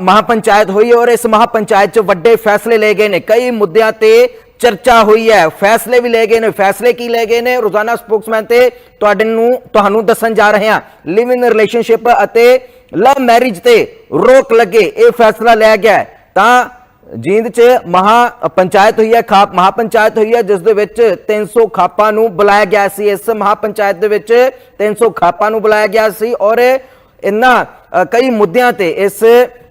ਮਹਾਪੰਚਾਇਤ ਹੋਈ ਔਰ ਇਸ ਮਹਾਪੰਚਾਇਤ 'ਚ ਵੱਡੇ ਫੈਸਲੇ ਲਏ ਗਏ ਨੇ। ਕਈ ਮੁੱਦਿਆਂ ਤੇ ਚਰਚਾ ਹੋਈ ਹੈ। ਫੈਸਲੇ ਵੀ ਲਏ ਗਏ ਨੇ। ਫੈਸਲੇ ਕੀ ਲਏ ਗਏ ਨੇ? ਰੋਜ਼ਾਨਾ ਸਪੋਕਸਮੈਨ ਤੇ ਤੁਹਾਡੇ ਨੂੰ ਤੁਹਾਨੂੰ ਦੱਸਣ ਜਾ ਰਹੇ ਹਾਂ। ਲਿਵ ਇਨ ਰਿਲੇਸ਼ਨਸ਼ਿਪ ਅਤੇ ਲਵ ਮੈਰਿਜ ਤੇ ਰੋਕ ਲੱਗੇ। ਇਹ ਫੈਸਲਾ ਲਿਆ ਗਿਆ ਤਾਂ ਜੀਂਦ 'ਚ ਮਹਾ ਪੰਚਾਇਤ ਹੋਈ ਹੈ, ਖਾਪ ਮਹਾਪੰਚਾਇਤ ਹੋਈ ਹੈ, ਜਿਸ ਦੇ ਵਿੱਚ 300 ਖਾਪਾਂ ਨੂੰ ਬੁਲਾਇਆ ਗਿਆ ਸੀ। ਇਸ ਮਹਾਪੰਚਾਇਤ ਦੇ ਵਿੱਚ 300 ਖਾਪਾਂ ਨੂੰ ਬੁਲਾਇਆ ਗਿਆ ਸੀ ਔਰ ਇਨ੍ਹਾਂ ਕਈ ਮੁੱਦਿਆਂ ਤੇ ਇਸ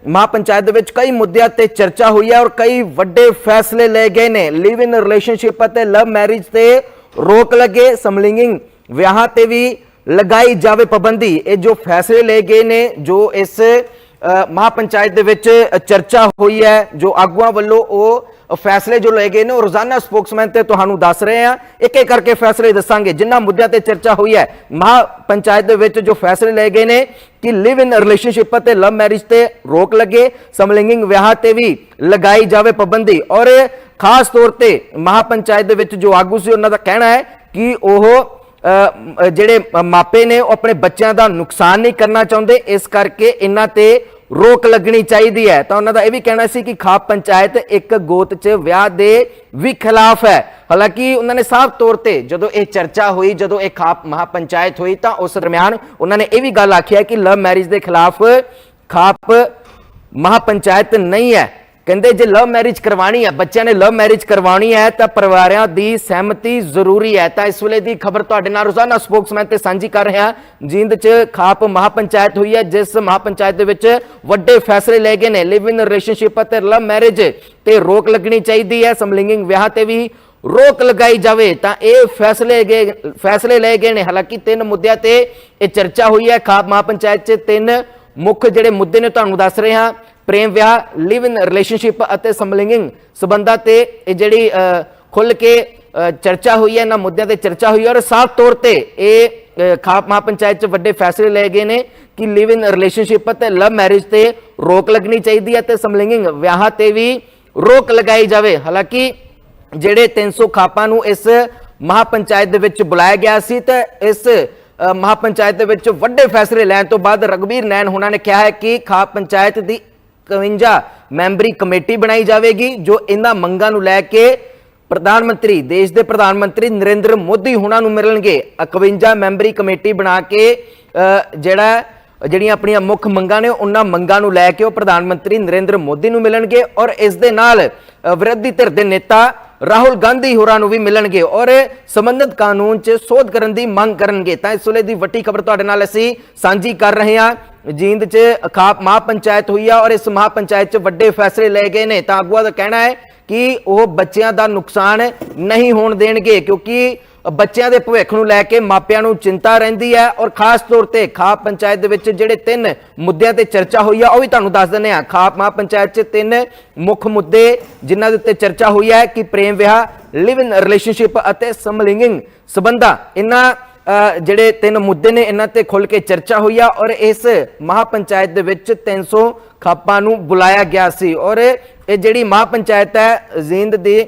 ਮਹਾਪੰਚਾਇਤ ਦੇ ਵਿੱਚ ਕਈ ਮੁੱਦਿਆਂ ਤੇ ਚਰਚਾ ਹੋਈ ਹੈ ਔਰ ਕਈ ਵੱਡੇ ਫੈਸਲੇ ਲਏ ਗਏ ਨੇ। ਲਿਵ ਇਨ ਰਿਲੇਸ਼ਨਸ਼ਿਪ ਅਤੇ ਲਵ ਮੈਰਿਜ ਤੇ ਰੋਕ ਲੱਗੇ ਸਮਲਿੰਗਿੰਗ ਵਿਆਹਾਂ ਤੇ ਵੀ ਲਗਾਈ ਜਾਵੇ ਪਾਬੰਦੀ। ਇਹ ਜੋ ਫੈਸਲੇ ਲਏ ਗਏ ਨੇ ਜੋ ਇਸ ਅ, ਮਹਾਪੰਚਾਇਤ ਦੇ ਵਿੱਚ ਚਰਚਾ ਹੋਈ ਹੈ ਜੋ ਆਗੂਆਂ ਵੱਲੋਂ ਉਹ ਫੈਸਲੇ ਜੋ ਲਏ ਗਏ ਨੇ, ਉਹ ਰੋਜ਼ਾਨਾ ਸਪੋਕਸਮੈਨ ਤੇ ਤੁਹਾਨੂੰ ਦੱਸ ਰਹੇ ਹਾਂ। ਇੱਕ ਇੱਕ ਕਰਕੇ ਫੈਸਲੇ ਦੱਸਾਂਗੇ ਜਿਨ੍ਹਾਂ ਮੁੱਦਿਆਂ ਤੇ ਚਰਚਾ ਹੋਈ ਹੈ। ਮਹਾਪੰਚਾਇਤ ਦੇ ਵਿੱਚ ਜੋ ਫੈਸਲੇ ਲਏ ਗਏ ਨੇ, ਕਿ ਲਿਵ ਇਨ ਰਿਲੇਸ਼ਨਸ਼ਿਪ ਤੇ ਲਵ ਮੈਰਿਜ ਤੇ ਰੋਕ ਲੱਗੇ, ਸਮਲਿੰਗਿੰਗ ਵਿਆਹ ਤੇ ਵੀ ਲਗਾਈ ਜਾਵੇ ਪਾਬੰਦੀ। ਔਰ ਖਾਸ ਤੌਰ ਤੇ ਮਹਾਪੰਚਾਇਤ ਦੇ ਵਿੱਚ ਜੋ ਆਗੂ ਸੀ, ਉਹਨਾਂ ਦਾ ਕਹਿਣਾ ਹੈ ਕਿ ਉਹ ਜਿਹੜੇ ਮਾਪੇ ਨੇ, ਉਹ ਆਪਣੇ ਬੱਚਿਆਂ ਦਾ ਨੁਕਸਾਨ ਨਹੀਂ ਕਰਨਾ ਚਾਹੁੰਦੇ। ਇਸ ਕਰਕੇ ਇਹਨਾਂ ਤੇ ਰੋਕ ਲੱਗਣੀ ਚਾਹੀਦੀ ਹੈ। ਤਾਂ ਉਹਨਾਂ ਦਾ ਇਹ ਵੀ ਕਹਿਣਾ ਸੀ ਕਿ ਖਾਪ ਪੰਚਾਇਤ ਇੱਕ ਗੋਤ 'ਚ ਵਿਆਹ ਦੇ ਵੀ ਖਿਲਾਫ ਹੈ। ਹਾਲਾਂਕਿ ਉਹਨਾਂ ਨੇ ਸਾਫ਼ ਤੌਰ ਤੇ ਜਦੋਂ ਇਹ ਚਰਚਾ ਹੋਈ, ਜਦੋਂ ਇਹ ਖਾਪ ਮਹਾਪੰਚਾਇਤ ਹੋਈ, ਤਾਂ ਉਸ ਦਰਮਿਆਨ ਉਹਨਾਂ ਨੇ ਇਹ ਵੀ ਗੱਲ ਆਖੀ ਹੈ ਕਿ ਲਵ ਮੈਰਿਜ ਦੇ ਖਿਲਾਫ ਖਾਪ ਮਹਾਪੰਚਾਇਤ ਨਹੀਂ ਹੈ। ਕਹਿੰਦੇ ਜੇ ਲਵ ਮੈਰਿਜ ਕਰਵਾਣੀ ਹੈ, ਬੱਚਿਆਂ ਨੇ ਲਵ ਮੈਰਿਜ ਕਰਵਾਉਣੀ ਹੈ, ਤਾਂ ਪਰਿਵਾਰਾਂ ਦੀ ਸਹਿਮਤੀ ਜ਼ਰੂਰੀ ਹੈ। ਤਾਂ ਇਸ ਵੇਲੇ ਦੀ ਖਬਰ ਤੁਹਾਡੇ ਨਾਲ ਰੋਜ਼ਾਨਾ ਸਪੋਕਸਮੈਨ ਤੇ ਸਾਂਝੀ ਕਰ ਰਿਹਾ। ਜਿੰਦ 'ਚ ਖਾਪ ਮਹਾਪੰਚਾਇਤ ਹੋਈ ਹੈ, ਜਿਸ ਮਹਾਪੰਚਾਇਤ ਦੇ ਵਿੱਚ ਵੱਡੇ ਫੈਸਲੇ ਲਏ ਗਏ ਨੇ। ਲਿਵ ਇਨ ਰਿਲੇਸ਼ਨਸ਼ਿਪ ਅਤੇ ਲਵ ਮੈਰਿਜ ਤੇ ਰੋਕ ਲੱਗਣੀ ਚਾਹੀਦੀ ਹੈ। ਸਮਲਿੰਗਿੰਗ ਵਿਆਹ ਤੇ ਵੀ ਰੋਕ ਲਗਾਈ ਜਾਵੇ, ਤਾਂ ਇਹ ਫੈਸਲੇ ਗਏ, ਫੈਸਲੇ ਲਏ ਗਏ ਨੇ। ਹਾਲਾਂਕਿ ਤਿੰਨ ਮੁੱਦਿਆਂ ਤੇ ਇਹ ਚਰਚਾ ਹੋਈ ਹੈ। ਖਾਪ ਮਹਾਪੰਚਾਇਤ 'ਚ ਤਿੰਨ ਮੁੱਖ ਜਿਹੜੇ ਮੁੱਦੇ ਨੇ, ਤੁਹਾਨੂੰ ਦੱਸ ਰਹੇ। ਹਾਂ ਪ੍ਰੇਮ ਵਿਆਹ ਲਿਵ ਇਨ ਰਿਲੇਸ਼ਨਸ਼ਿਪ ਅਤੇ ਸਮਲਿੰਗਿੰਗ ਸਬੰਧਾਂ ਤੇ ਇਹ ਜਿਹੜੀ ਖੁੱਲ ਕੇ ਚਰਚਾ ਹੋਈ ਹੈ ਇਹਨਾਂ ਮੁੱਦਿਆਂ ਤੇ ਚਰਚਾ ਹੋਈ ਹੈ ਔਰ ਸਾਫ਼ ਤੌਰ ਤੇ ਇਹ ਅ, ਖਾਪ ਮਹਾਪੰਚਾਇਤ 'ਚ ਵੱਡੇ ਫੈਸਲੇ ਲਏ ਗਏ ਨੇ ਕਿ ਲਿਵ ਇਨ ਰਿਲੇਸ਼ਨਸ਼ਿਪ ਅਤੇ ਲਵ ਮੈਰਿਜ ਤੇ ਰੋਕ ਲੱਗਣੀ ਚਾਹੀਦੀ ਹੈ ਤੇ ਸਮਲਿੰਗਿੰਗ ਵਿਆਹਾਂ ਤੇ ਵੀ ਰੋਕ ਲਗਾਈ ਜਾਵੇ। ਹਾਲਾਂਕਿ ਜਿਹੜੇ 300 ਖਾਪਾਂ ਨੂੰ ਇਸ ਮਹਾਪੰਚਾਇਤ ਦੇ ਵਿੱਚ ਬੁਲਾਇਆ ਗਿਆ ਸੀ ਤੇ ਇਸ ਅ, ਮਹਾਪੰਚਾਇਤ ਦੇ ਵਿੱਚ ਵੱਡੇ ਫੈਸਲੇ ਲੈਣ ਤੋਂ ਬਾਅਦ ਰਗਬੀਰ ਨੈਣ ਉਹਨਾਂ ਨੇ ਕਿਹਾ ਹੈ ਕਿ ਖਾਪ ਪੰਚਾਇਤ ਦੀ 51 ਮੈਂਬਰੀ ਕਮੇਟੀ ਬਣਾਈ ਜਾਵੇਗੀ ਜੋ ਇਹਨਾਂ ਮੰਗਾਂ ਨੂੰ ਲੈ ਕੇ ਪ੍ਰਧਾਨ ਮੰਤਰੀ ਦੇਸ਼ ਦੇ ਪ੍ਰਧਾਨ ਮੰਤਰੀ ਨਰਿੰਦਰ ਮੋਦੀ ਹੁਣਾਂ ਨੂੰ ਮਿਲਣਗੇ। 51 ਮੈਂਬਰੀ ਕਮੇਟੀ ਬਣਾ ਕੇ ਅ, ਜਿਹੜਾ ਜਿਹੜੀਆਂ ਆਪਣੀਆਂ ਮੁੱਖ ਮੰਗਾਂ ਨੇ ਉਹਨਾਂ ਮੰਗਾਂ ਨੂੰ ਲੈ ਕੇ ਉਹ ਪ੍ਰਧਾਨ ਮੰਤਰੀ ਨਰਿੰਦਰ ਮੋਦੀ ਨੂੰ ਮਿਲਣਗੇ ਔਰ ਇਸ ਦੇ ਨਾਲ ਵਿਰੋਧੀ ਧਿਰ ਦੇ ਨੇਤਾ ਰਾਹੁਲ ਗਾਂਧੀ ਹੋਰਾਂ ਨੂੰ ਵੀ ਮਿਲਣਗੇ ਔਰ ਸੰਬੰਧਿਤ ਕਾਨੂੰਨ 'ਚ ਸੋਧ ਕਰਨ ਦੀ ਮੰਗ ਕਰਨਗੇ ਤਾਂ ਇਸ ਵੇਲੇ ਦੀ ਵੱਡੀ ਖਬਰ ਤੁਹਾਡੇ ਨਾਲ ਅਸੀਂ ਸਾਂਝੀ ਕਰ ਰਹੇ ਹਾਂ ਜੀਂਦ 'ਚ ਖਾਪ ਮਹਾਪੰਚਾਇਤ ਹੋਈ ਆ ਔਰ ਇਸ ਮਹਾਪੰਚਾਇਤ 'ਚ ਵੱਡੇ ਫੈਸਲੇ ਲਏ ਗਏ ਨੇ ਤਾਂ ਆਗੂਆਂ ਦਾ ਕਹਿਣਾ ਹੈ ਕਿ ਉਹ ਬੱਚਿਆਂ ਦਾ ਨੁਕਸਾਨ ਨਹੀਂ ਹੋਣ ਦੇਣਗੇ ਕਿਉਂਕਿ ਬੱਚਿਆਂ ਦੇ ਭਵਿੱਖ ਨੂੰ ਲੈ ਕੇ ਮਾਪਿਆਂ ਨੂੰ ਚਿੰਤਾ ਰਹਿੰਦੀ ਹੈ ਔਰ ਖਾਸ ਤੌਰ ਤੇ ਖਾਪ ਪੰਚਾਇਤ ਦੇ ਵਿੱਚ ਜਿਹੜੇ ਤਿੰਨ ਮੁੱਦਿਆਂ ਤੇ ਚਰਚਾ ਹੋਈ ਆ, ਉਹ ਵੀ ਤੁਹਾਨੂੰ ਦੱਸ ਦਿੰਦੇ ਆ ਖਾਪ ਮਹਾ ਪੰਚਾਇਤ 'ਚ ਤਿੰਨ ਮੁੱਖ ਮੁੱਦੇ ਜਿਨ੍ਹਾਂ ਦੇ ਉੱਤੇ ਚਰਚਾ ਹੋਈ ਹੈ, ਕਿ ਪ੍ਰੇਮ ਵਿਆਹ ਲਿਵ ਇਨ ਰਿਲੇਸ਼ਨਸ਼ਿਪ ਅਤੇ ਸਮਲਿੰਗਿੰਗ ਸਬੰਧਾਂ। ਇਹਨਾਂ ਜਿਹੜੇ ਤਿੰਨ ਮੁੱਦੇ ਨੇ ਇਹਨਾਂ ਤੇ ਖੁੱਲ ਕੇ ਚਰਚਾ ਹੋਈ ਆ ਔਰ ਇਸ ਮਹਾਪੰਚਾਇਤ ਦੇ ਵਿੱਚ 300 ਖਾਪਾਂ ਨੂੰ ਬੁਲਾਇਆ ਗਿਆ ਸੀ। ਔਰ ਇਹ ਜਿਹੜੀ ਮਹਾਪੰਚਾਇਤ ਹੈ, ਜ਼ਿੰਦ ਦੀ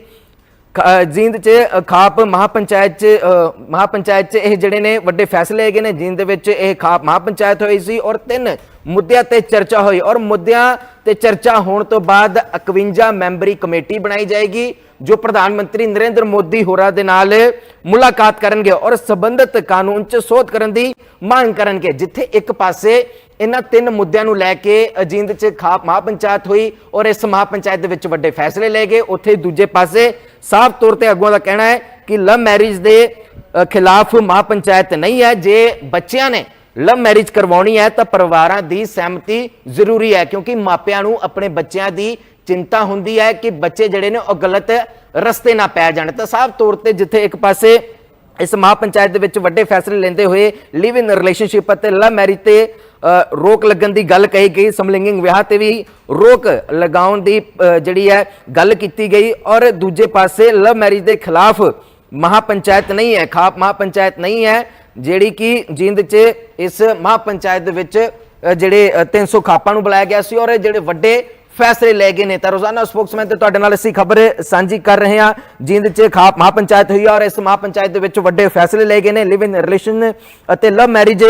ਜੀਂਦ ਚ ਅ, ਖਾਪ ਮਹਾਪੰਚਾਇਤ ਚ ਅ, ਮਹਾਪੰਚਾਇਤ ਚ ਇਹ ਜਿਹੜੇ ਨੇ ਵੱਡੇ ਫੈਸਲੇ ਹੈਗੇ ਨੇ ਜੀਂਦ ਦੇ ਵਿੱਚ ਇਹ ਖਾਪ ਮਹਾਪੰਚਾਇਤ ਹੋਈ ਸੀ ਔਰ ਤਿੰਨ ਮੁੱਦਿਆਂ ਤੇ ਚਰਚਾ ਹੋਈ ਔਰ ਮੁੱਦਿਆਂ ਤੇ ਚਰਚਾ ਹੋਣ ਤੋਂ ਬਾਅਦ 51 ਮੈਂਬਰੀ ਕਮੇਟੀ ਬਣਾਈ ਜਾਏਗੀ ਜੋ ਪ੍ਰਧਾਨ ਮੰਤਰੀ ਨਰਿੰਦਰ ਮੋਦੀ ਹੋਰਾਂ ਦੇ ਨਾਲ ਮੁਲਾਕਾਤ ਕਰਨਗੇ ਔਰ ਸੰਬੰਧਿਤ ਕਾਨੂੰਨ ਚ ਸੋਧ ਕਰਨ ਦੀ ਮੰਗ ਕਰਨਗੇ। ਜਿੱਥੇ ਇੱਕ ਪਾਸੇ ਇਹਨਾਂ ਤਿੰਨ ਮੁੱਦਿਆਂ ਨੂੰ ਲੈ ਕੇ ਅਜੀਂਦ ਚ ਖਾਪ ਮਹਾਪੰਚਾਇਤ ਹੋਈ ਔਰ ਇਸ ਮਹਾਪੰਚਾਇਤ ਦੇ ਵਿੱਚ ਵੱਡੇ ਫੈਸਲੇ ਲਏ ਗਏ ਉੱਥੇ ਦੂਜੇ ਪਾਸੇ ਸਾਫ਼ ਤੌਰ ਤੇ ਅਗੂਆਂ ਦਾ ਕਹਿਣਾ ਹੈ ਕਿ ਲਵ ਮੈਰਿਜ ਦੇ ਅ, ਖਿਲਾਫ ਮਹਾਪੰਚਾਇਤ ਨਹੀਂ ਹੈ। ਜੇ ਬੱਚਿਆਂ ਨੇ ਲਵ ਮੈਰਿਜ ਕਰਵਾਉਣੀ ਹੈ ਤਾਂ ਪਰਿਵਾਰਾਂ ਦੀ ਸਹਿਮਤੀ ਜ਼ਰੂਰੀ ਹੈ ਕਿਉਂਕਿ ਮਾਪਿਆਂ ਨੂੰ ਆਪਣੇ ਬੱਚਿਆਂ ਦੀ ਚਿੰਤਾ ਹੁੰਦੀ ਹੈ ਕਿ ਬੱਚੇ ਜਿਹੜੇ ਨੇ ਉਹ ਗਲਤ ਰਸਤੇ ਨਾ ਪੈ ਜਾਣ। ਤਾਂ ਸਾਫ਼ ਤੌਰ ਤੇ ਜਿੱਥੇ ਇੱਕ ਪਾਸੇ ਇਸ ਮਹਾਪੰਚਾਇਤ ਦੇ ਵਿੱਚ ਵੱਡੇ ਫੈਸਲੇ ਲੈਂਦੇ ਹੋਏ ਲਿਵ ਇਨ ਰਿਲੇਸ਼ਨਸ਼ਿਪ ਅਤੇ ਲਵ ਮੈਰਿਜ ਤੇ ਰੋਕ ਲੱਗਣ ਦੀ ਗੱਲ ਕਹੀ ਗਈ ਸਮਲਿੰਗਿੰਗ ਵਿਆਹ ਤੇ ਵੀ ਰੋਕ ਲਗਾਉਣ ਦੀ ਜਿਹੜੀ ਹੈ ਗੱਲ ਕੀਤੀ ਗਈ ਔਰ ਦੂਜੇ ਪਾਸੇ ਲਵ ਮੈਰਿਜ ਦੇ ਖਿਲਾਫ ਮਹਾਪੰਚਾਇਤ ਨਹੀਂ ਹੈ ਖਾਪ ਮਹਾਪੰਚਾਇਤ ਨਹੀਂ ਹੈ ਜਿਹੜੀ ਕਿ ਜਿੰਦ 'ਚ ਇਸ ਮਹਾਪੰਚਾਇਤ ਦੇ ਵਿੱਚ ਜਿਹੜੇ ਅ, 300 ਖਾਪਾਂ ਨੂੰ ਬੁਲਾਇਆ ਗਿਆ ਸੀ ਔਰ ਜਿਹੜੇ ਵੱਡੇ ਫੈਸਲੇ ਲੈ ਗਏ ਨੇ। ਤਾਂ ਰੋਜ਼ਾਨਾ ਸਪੋਕਸਮੈਨ ਤੇ ਤੁਹਾਡੇ ਨਾਲ ਅਸੀਂ ਖਬਰ ਸਾਂਝੀ ਕਰ ਰਹੇ ਹਾਂ। ਜਿੰਦ 'ਚ ਖਾਪ ਮਹਾਪੰਚਾਇਤ ਹੋਈ ਹੈ ਔਰ ਇਸ ਮਹਾਪੰਚਾਇਤ ਦੇ ਵਿੱਚ ਵੱਡੇ ਫੈਸਲੇ ਲਏ ਗਏ ਨੇ। ਲਿਵ ਇਨ ਰਿਲੇਸ਼ਨ ਅਤੇ ਲਵ ਮੈਰਿਜ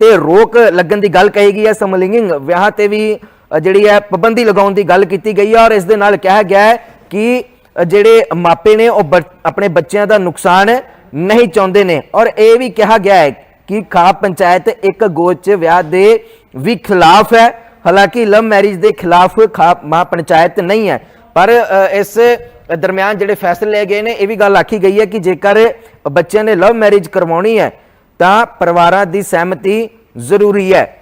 ਤੇ ਰੋਕ ਲੱਗਣ ਦੀ ਗੱਲ ਕਹੀ ਗਈ ਹੈ, ਸਮਲਿੰਗਿੰਗ ਵਿਆਹ ਤੇ ਵੀ ਜਿਹੜੀ ਹੈ, ਪਾਬੰਦੀ ਲਗਾਉਣ ਦੀ ਗੱਲ ਕੀਤੀ ਗਈ ਹੈ ਔਰ ਇਸ ਦੇ ਨਾਲ ਕਿਹਾ ਗਿਆ ਹੈ ਕਿ ਜਿਹੜੇ ਮਾਪੇ ਨੇ, ਉਹ ਬ- ਆਪਣੇ ਬੱਚਿਆਂ ਦਾ ਨੁਕਸਾਨ ਨਹੀਂ ਚਾਹੁੰਦੇ ਨੇ ਔਰ ਇਹ ਵੀ ਕਿਹਾ ਗਿਆ ਹੈ ਕਿ ਖਾਪ ਪੰਚਾਇਤ ਇੱਕ ਗੋਚ ਵਿਆਹ ਦੇ ਵੀ ਖਿਲਾਫ ਹੈ। ਹਾਲਾਂਕਿ ਲਵ ਮੈਰਿਜ ਦੇ ਖਿਲਾਫ ਖਾਪ ਮਹਾ ਪੰਚਾਇਤ ਨਹੀਂ ਹੈ, ਪਰ ਇਸ ਦਰਮਿਆਨ ਜਿਹੜੇ ਫੈਸਲੇ ਲਏ ਗਏ ਨੇ, ਇਹ ਵੀ ਗੱਲ ਆਖੀ ਗਈ ਹੈ ਕਿ ਜੇਕਰ ਬੱਚਿਆਂ ਨੇ ਲਵ ਮੈਰਿਜ ਕਰਵਾਉਣੀ ਹੈ ਤਾਂ ਪਰਿਵਾਰਾਂ ਦੀ ਸਹਿਮਤੀ ਜ਼ਰੂਰੀ ਹੈ।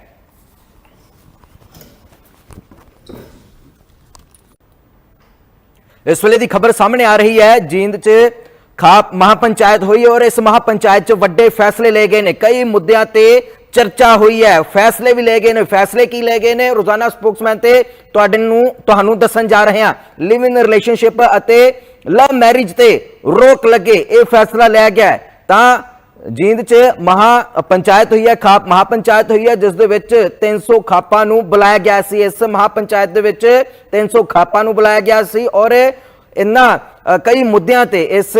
ਇਸ ਵੇਲੇ ਦੀ ਖਬਰ ਸਾਹਮਣੇ ਆ ਰਹੀ ਹੈ। ਜੀਂਦ 'ਚ ਖਾਪ ਮਹਾਪੰਚਾਇਤ ਹੋਈ ਔਰ ਇਸ ਮਹਾਪੰਚਾਇਤ 'ਚ ਵੱਡੇ ਫੈਸਲੇ ਲਏ ਗਏ ਨੇ। ਕਈ ਮੁੱਦਿਆਂ ਤੇ ਚਰਚਾ ਹੋਈ ਹੈ। ਫੈਸਲੇ ਵੀ ਲਏ ਗਏ ਨੇ। ਫੈਸਲੇ ਕੀ ਲਏ ਗਏ ਨੇ? ਰੋਜ਼ਾਨਾ ਸਪੋਕਸਮੈਨ ਤੇ ਤੁਹਾਡੇ ਨੂੰ ਤੁਹਾਨੂੰ ਦੱਸਣ ਜਾ ਰਹੇ ਹਾਂ। ਲਿਵ ਇਨ ਰਿਲੇਸ਼ਨਸ਼ਿਪ ਅਤੇ ਲਵ ਮੈਰਿਜ ਤੇ ਰੋਕ ਲੱਗੇ। ਇਹ ਫੈਸਲਾ ਲਿਆ ਗਿਆ ਤਾਂ ਜੀਂਦ 'ਚ ਮਹਾ ਪੰਚਾਇਤ ਹੋਈ ਹੈ, ਖਾਪ ਮਹਾ ਪੰਚਾਇਤ ਹੋਈ ਹੈ, ਜਿਸ ਦੇ ਵਿੱਚ 300 ਖਾਪਾਂ ਨੂੰ ਬੁਲਾਇਆ ਗਿਆ ਸੀ। ਇਸ ਮਹਾ ਪੰਚਾਇਤ ਦੇ ਵਿੱਚ 300 ਖਾਪਾਂ ਨੂੰ ਬੁਲਾਇਆ ਗਿਆ ਸੀ ਔਰ ਇਨ੍ਹਾਂ ਕਈ ਮੁੱਦਿਆਂ ਤੇ ਇਸ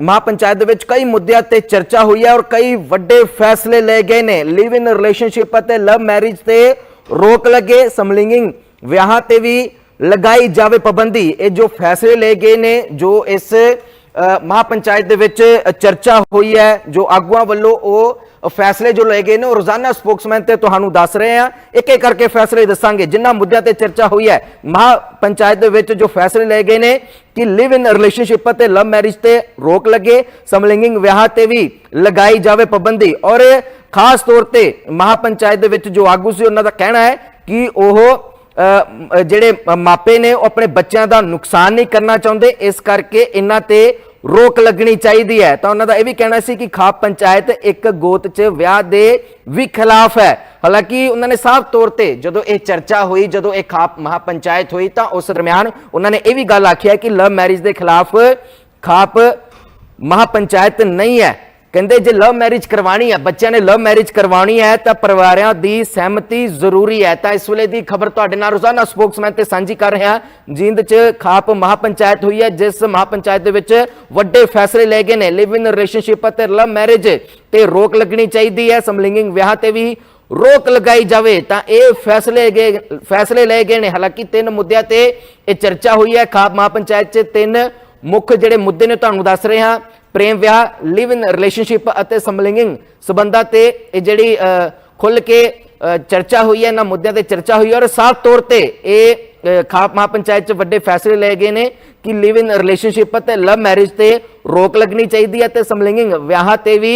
ਮਹਾ ਪੰਚਾਇਤ ਦੇ ਵਿੱਚ ਕਈ ਮੁੱਦਿਆਂ ਤੇ ਚਰਚਾ ਹੋਈ ਹੈ ਔਰ ਕਈ ਵੱਡੇ ਫੈਸਲੇ ਲਏ ਗਏ ਨੇ। ਲਿਵ ਇਨ ਰਿਲੇਸ਼ਨਸ਼ਿਪ ਅਤੇ ਲਵ ਮੈਰਿਜ ਤੇ ਰੋਕ ਲੱਗੇ, ਸਮਲਿੰਗਿੰਗ ਵਿਆਹਾਂ ਤੇ ਵੀ ਲਗਾਈ ਜਾਵੇ ਪਾਬੰਦੀ। ਇਹ ਜੋ ਫੈਸਲੇ ਲਏ ਗਏ ਨੇ, ਜੋ ਇਸ ਮਹਾਪੰਚਾਇਤ ਦੇ ਵਿੱਚ ਚਰਚਾ ਹੋਈ ਹੈ, ਜੋ ਆਗੂਆਂ ਵੱਲੋਂ ਉਹ ਫੈਸਲੇ ਜੋ ਲਏ ਗਏ ਨੇ, ਉਹ ਰੋਜ਼ਾਨਾ ਸਪੋਕਸਮੈਨ ਤੇ ਤੁਹਾਨੂੰ ਦੱਸ ਰਹੇ ਆ ਇੱਕ ਇੱਕ ਕਰਕੇ ਫੈਸਲੇ ਦੱਸਾਂਗੇ ਜਿੰਨਾ ਮੁੱਦਿਆਂ ਤੇ ਚਰਚਾ ਹੋਈ ਹੈ। ਮਹਾਪੰਚਾਇਤ ਦੇ ਵਿੱਚ ਜੋ ਫੈਸਲੇ ਲਏ ਗਏ ਨੇ, ਕਿ ਲਿਵ ਇਨ ਰਿਲੇਸ਼ਨਸ਼ਿਪ ਤੇ ਲਵ ਮੈਰਿਜ ਤੇ ਰੋਕ ਲੱਗੇ, ਸਮਲਿੰਗਿੰਗ ਵਿਆਹ ਤੇ ਵੀ ਲਗਾਈ ਜਾਵੇ ਪਾਬੰਦੀ। ਔਰ ਖਾਸ ਤੌਰ ਤੇ ਮਹਾਪੰਚਾਇਤ ਦੇ ਵਿੱਚ ਜੋ ਆਗੂ ਸੀ, ਉਹਨਾਂ ਦਾ ਕਹਿਣਾ ਹੈ ਕਿ ਉਹ ਜਿਹੜੇ ਮਾਪੇ ਨੇ ਉਹ ਆਪਣੇ ਬੱਚਿਆਂ ਦਾ ਨੁਕਸਾਨ ਨਹੀਂ ਕਰਨਾ ਚਾਹੁੰਦੇ, ਇਸ ਕਰਕੇ ਇਹਨਾਂ ਤੇ ਰੋਕ ਲੱਗਣੀ ਚਾਹੀਦੀ ਹੈ। ਤਾਂ ਉਹਨਾਂ ਦਾ ਇਹ ਵੀ ਕਹਿਣਾ ਸੀ ਕਿ ਖਾਪ ਪੰਚਾਇਤ ਇੱਕ ਗੋਤ 'ਚ ਵਿਆਹ ਦੇ ਵੀ ਖਿਲਾਫ ਹੈ। ਹਾਲਾਂਕਿ ਉਹਨਾਂ ਨੇ ਸਾਫ਼ ਤੌਰ ਤੇ ਜਦੋਂ ਇਹ ਚਰਚਾ ਹੋਈ, ਜਦੋਂ ਇਹ ਖਾਪ ਮਹਾਪੰਚਾਇਤ ਹੋਈ, ਤਾਂ ਉਸ ਦਰਮਿਆਨ ਉਹਨਾਂ ਨੇ ਇਹ ਵੀ ਗੱਲ ਆਖੀ ਹੈ ਕਿ ਲਵ ਮੈਰਿਜ ਦੇ ਖਿਲਾਫ ਖਾਪ ਮਹਾਪੰਚਾਇਤ ਨਹੀਂ ਹੈ। ਕਹਿੰਦੇ ਜੇ ਲਵ ਮੈਰਿਜ ਕਰਵਾਣੀ ਹੈ ਬੱਚਿਆਂ ਨੇ ਲਵ ਮੈਰਿਜ ਕਰਵਾਉਣੀ ਹੈ ਤਾਂ ਪਰਿਵਾਰਾਂ ਦੀ ਸਹਿਮਤੀ ਜ਼ਰੂਰੀ ਹੈ। ਤਾਂ ਇਸ ਵੇਲੇ ਦੀ ਖਬਰ ਤੁਹਾਡੇ ਨਾਲ ਰੋਜ਼ਾਨਾ ਸਪੋਕਸਮੈਨ ਤੇ ਸਾਂਝੀ ਕਰ ਰਿਹਾ। ਜਿੰਦ 'ਚ ਖਾਪ ਮਹਾਪੰਚਾਇਤ ਹੋਈ ਹੈ, ਜਿਸ ਮਹਾਪੰਚਾਇਤ ਦੇ ਵਿੱਚ ਵੱਡੇ ਫੈਸਲੇ ਲਏ ਗਏ ਨੇ। ਲਿਵ ਇਨ ਰਿਲੇਸ਼ਨਸ਼ਿਪ ਅਤੇ ਲਵ ਮੈਰਿਜ ਤੇ ਰੋਕ ਲੱਗਣੀ ਚਾਹੀਦੀ ਹੈ। ਸਮਲਿੰਗਿੰਗ ਵਿਆਹ ਤੇ ਵੀ ਰੋਕ ਲਗਾਈ ਜਾਵੇ ਤਾਂ ਇਹ ਫੈਸਲੇ ਗਏ, ਫੈਸਲੇ ਲਏ ਗਏ ਨੇ। ਹਾਲਾਂਕਿ ਤਿੰਨ ਮੁੱਦਿਆਂ ਤੇ ਇਹ ਚਰਚਾ ਹੋਈ ਹੈ। ਖਾਪ ਮਹਾਪੰਚਾਇਤ 'ਚ ਤਿੰਨ ਮੁੱਖ ਜਿਹੜੇ ਮੁੱਦੇ ਨੇ, ਤੁਹਾਨੂੰ ਦੱਸ ਰਹੇ। ਹਾਂ ਪ੍ਰੇਮ ਵਿਆਹ ਲਿਵ ਇਨ ਰਿਲੇਸ਼ਨਸ਼ਿਪ ਅਤੇ ਸਮਲਿੰਗਿੰਗ ਸਬੰਧਾਂ ਤੇ ਇਹ ਜਿਹੜੀ ਅ, ਖੁੱਲ ਕੇ ਚਰਚਾ ਹੋਈ ਹੈ ਇਹਨਾਂ ਮੁੱਦਿਆਂ ਤੇ ਚਰਚਾ ਹੋਈ ਹੈ ਔਰ ਸਾਫ਼ ਤੌਰ ਤੇ ਇਹ ਅ, ਖਾਪ ਮਹਾਪੰਚਾਇਤ ਚ ਵੱਡੇ ਫੈਸਲੇ ਲਏ ਗਏ ਨੇ ਕਿ ਲਿਵ ਇਨ ਰਿਲੇਸ਼ਨਸ਼ਿਪ ਅਤੇ ਲਵ ਮੈਰਿਜ ਤੇ ਰੋਕ ਲੱਗਣੀ ਚਾਹੀਦੀ ਹੈ ਤੇ ਸਮਲਿੰਗਿੰਗ ਵਿਆਹਾਂ ਤੇ ਵੀ